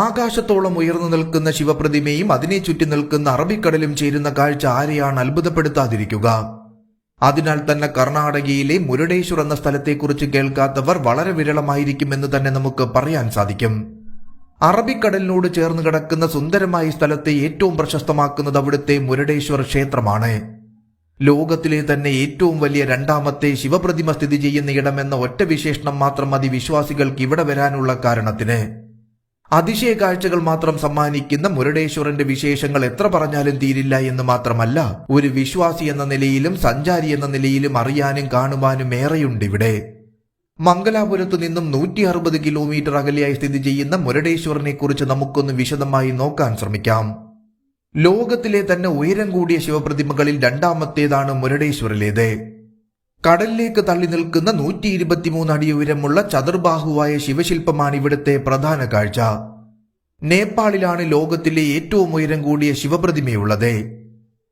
ആകാശത്തോളം ഉയർന്നു നിൽക്കുന്ന ശിവപ്രതിമയും അതിനെ ചുറ്റി നിൽക്കുന്ന അറബിക്കടലും ചേരുന്ന കാഴ്ച ആരെയാണ് അത്ഭുതപ്പെടുത്താതിരിക്കുക? അതിനാൽ തന്നെ കർണാടകയിലെ മുരുടേശ്വർ എന്ന സ്ഥലത്തെക്കുറിച്ച് കേൾക്കാത്തവർ വളരെ വിരളമായിരിക്കുമെന്ന് തന്നെ നമുക്ക് പറയാൻ സാധിക്കും. അറബിക്കടലിനോട് ചേർന്ന് കിടക്കുന്ന സുന്ദരമായ സ്ഥലത്തെ ഏറ്റവും പ്രശസ്തമാക്കുന്നത് അവിടുത്തെ മുരുടേശ്വർ ക്ഷേത്രമാണ്. ലോകത്തിലെ തന്നെ ഏറ്റവും വലിയ രണ്ടാമത്തെ ശിവപ്രതിമ സ്ഥിതി ചെയ്യുന്ന ഇടമെന്ന ഒറ്റ വിശേഷണം മാത്രം മതി വിശ്വാസികൾക്ക് ഇവിടെ വരാനുള്ള കാരണത്തിന്. അതിശയ കാഴ്ചകൾ മാത്രം സമ്മാനിക്കുന്ന മുരുടേശ്വരന്റെ വിശേഷങ്ങൾ എത്ര പറഞ്ഞാലും തീരില്ല എന്ന് മാത്രമല്ല ഒരു വിശ്വാസി എന്ന നിലയിലും സഞ്ചാരി എന്ന നിലയിലും അറിയാനും കാണുവാനും ഏറെയുണ്ട് ഇവിടെ. മംഗലാപുരത്തു നിന്നും നൂറ്റി അറുപത് കിലോമീറ്റർ അകലെയായി സ്ഥിതി ചെയ്യുന്ന മുരടേശ്വരനെ കുറിച്ച് നമുക്കൊന്ന് വിശദമായി നോക്കാൻ ശ്രമിക്കാം. ലോകത്തിലെ തന്നെ ഉയരം കൂടിയ ശിവപ്രതിമകളിൽ രണ്ടാമത്തേതാണ് മുരടേശ്വറിലേത് കടലിലേക്ക് തള്ളി നിൽക്കുന്ന നൂറ്റി ഇരുപത്തിമൂന്ന് അടി ഉയരമുള്ള ചതുർബാഹുവായ ശിവശില്പമാണ് ഇവിടുത്തെ പ്രധാന കാഴ്ച. നേപ്പാളിലാണ് ലോകത്തിലെ ഏറ്റവും ഉയരം കൂടിയ ശിവപ്രതിമയുള്ളത്.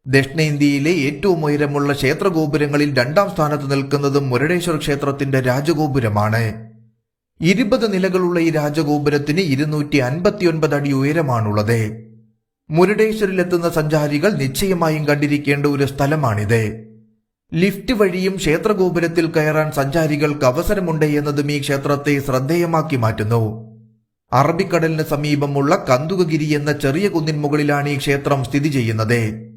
ദക്ഷിണേന്ത്യയിലെ ഏറ്റവും ഉയരമുള്ള ക്ഷേത്രഗോപുരങ്ങളിൽ രണ്ടാം സ്ഥാനത്ത് നിൽക്കുന്നതും മുരടേശ്വർ ക്ഷേത്രത്തിന്റെ രാജഗോപുരമാണ്. ഇരുപത് നിലകളുള്ള ഈ രാജഗോപുരത്തിന് ഇരുന്നൂറ്റി അൻപത്തിയൊൻപത് അടി ഉയരമാണുള്ളത്. മുരുടേശ്വരിലെത്തുന്ന സഞ്ചാരികൾ നിശ്ചയമായും കണ്ടിരിക്കേണ്ട ഒരു സ്ഥലമാണിത്. ലിഫ്റ്റ് വഴിയും ക്ഷേത്രഗോപുരത്തിൽ കയറാൻ സഞ്ചാരികൾക്ക് അവസരമുണ്ട് എന്നതും ഈ ക്ഷേത്രത്തെ ശ്രദ്ധേയമാക്കി മാറ്റുന്നു. അറബിക്കടലിന് സമീപമുള്ള കന്തുകഗിരി എന്ന ചെറിയ കുന്നിൻ മുകളിലാണ് ഈ ക്ഷേത്രം സ്ഥിതി ചെയ്യുന്നത്.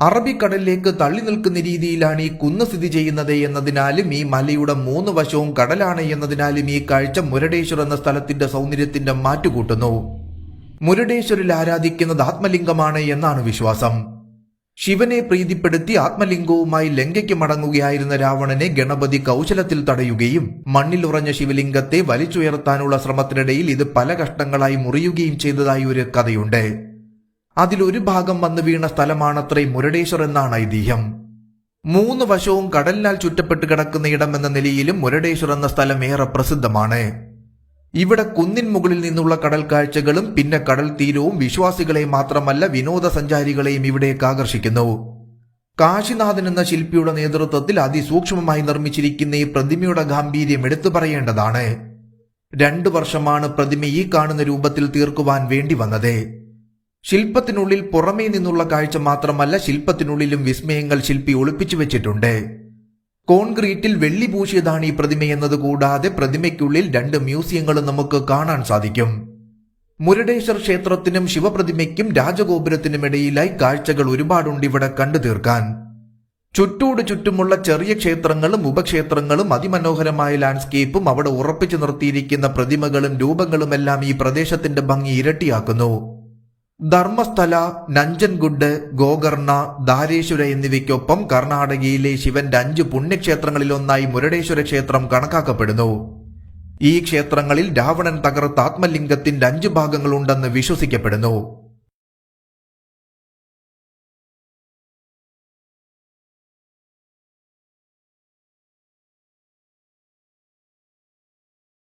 അറബിക്കടലിലേക്ക് തള്ളി നിൽക്കുന്ന രീതിയിലാണ് ഈ കുന്ന് സ്ഥിതി ചെയ്യുന്നത് എന്നതിനാലും ഈ മലയുടെ മൂന്ന് വശവും കടലാണ് എന്നതിനാലും ഈ കാഴ്ച മുരടേശ്വർ എന്ന സ്ഥലത്തിന്റെ സൗന്ദര്യത്തിന്റെ മാറ്റുകൂട്ടുന്നു. മുരടേശ്വരിൽ ആരാധിക്കുന്നത് ആത്മലിംഗമാണ് എന്നാണ് വിശ്വാസം. ശിവനെ പ്രീതിപ്പെടുത്തി ആത്മലിംഗവുമായി ലങ്കയ്ക്ക് മടങ്ങുകയായിരുന്ന രാവണനെ ഗണപതി കൗശലത്തിൽ തടയുകയും മണ്ണിലുറഞ്ഞ ശിവലിംഗത്തെ വലിച്ചുയർത്താനുള്ള ശ്രമത്തിനിടയിൽ ഇത് പല കഷ്ടങ്ങളായി മുറിയുകയും ചെയ്തതായി ഒരു കഥയുണ്ട്. അതിലൊരു ഭാഗം വന്നു വീണ സ്ഥലമാണത്രേ മുരടേശ്വർ എന്നാണ് ഐതിഹ്യം. മൂന്ന് വശവും കടലിനാൽ ചുറ്റപ്പെട്ട് കിടക്കുന്ന ഇടം എന്ന നിലയിലും മുരടേശ്വർ എന്ന സ്ഥലം ഏറെ പ്രസിദ്ധമാണ്. ഇവിടെ കുന്നിൻ മുകളിൽ നിന്നുള്ള കടൽ കാഴ്ചകളും പിന്നെ കടൽ തീരവും വിശ്വാസികളെ മാത്രമല്ല വിനോദസഞ്ചാരികളെയും ഇവിടേക്ക് ആകർഷിക്കുന്നു. കാശിനാഥൻ എന്ന ശില്പിയുടെ നേതൃത്വത്തിൽ അതിസൂക്ഷ്മമായി നിർമ്മിച്ചിരിക്കുന്ന ഈ പ്രതിമയുടെ ഗാംഭീര്യം എടുത്തു പറയേണ്ടതാണ്. രണ്ടു വർഷമാണ് പ്രതിമ ഈ കാണുന്ന രൂപത്തിൽ തീർക്കുവാൻ വേണ്ടി വന്നത്. ശില്പത്തിനുള്ളിൽ പുറമേ നിന്നുള്ള കാഴ്ച മാത്രമല്ല ശില്പത്തിനുള്ളിലും വിസ്മയങ്ങൾ ശില്പി ഒളിപ്പിച്ചു വെച്ചിട്ടുണ്ട്. കോൺക്രീറ്റിൽ വെള്ളി പൂശിയതാണ് ഈ പ്രതിമ എന്നതുകൂടാതെ പ്രതിമയ്ക്കുള്ളിൽ രണ്ട് മ്യൂസിയങ്ങളും നമുക്ക് കാണാൻ സാധിക്കും. മുരുടേശ്വർ ക്ഷേത്രത്തിനും ശിവപ്രതിമയ്ക്കും രാജഗോപുരത്തിനുമിടയിലായി കാഴ്ചകൾ ഒരുപാടുണ്ട് ഇവിടെ കണ്ടു തീർക്കാൻ. ചുറ്റോട് ചുറ്റുമുള്ള ചെറിയ ക്ഷേത്രങ്ങളും ഉപക്ഷേത്രങ്ങളും അതിമനോഹരമായ ലാൻഡ്സ്കേപ്പും അവിടെ ഉറപ്പിച്ചു നിർത്തിയിരിക്കുന്ന പ്രതിമകളും രൂപങ്ങളുമെല്ലാം ഈ പ്രദേശത്തിന്റെ ഭംഗി ഇരട്ടിയാക്കുന്നു. ധർമ്മസ്ഥല നഞ്ചൻഗുഡ് ഗോകർണ ധാരേശ്വര എന്നിവയ്ക്കൊപ്പം കർണാടകയിലെ ശിവന്റെ അഞ്ച് പുണ്യക്ഷേത്രങ്ങളിലൊന്നായി മുരടേശ്വര ക്ഷേത്രം കണക്കാക്കപ്പെടുന്നു. ഈ ക്ഷേത്രങ്ങളിൽ രാവണൻ തകർത്ത ആത്മലിംഗത്തിന്റെ അഞ്ചു ഭാഗങ്ങളുണ്ടെന്ന് വിശ്വസിക്കപ്പെടുന്നു.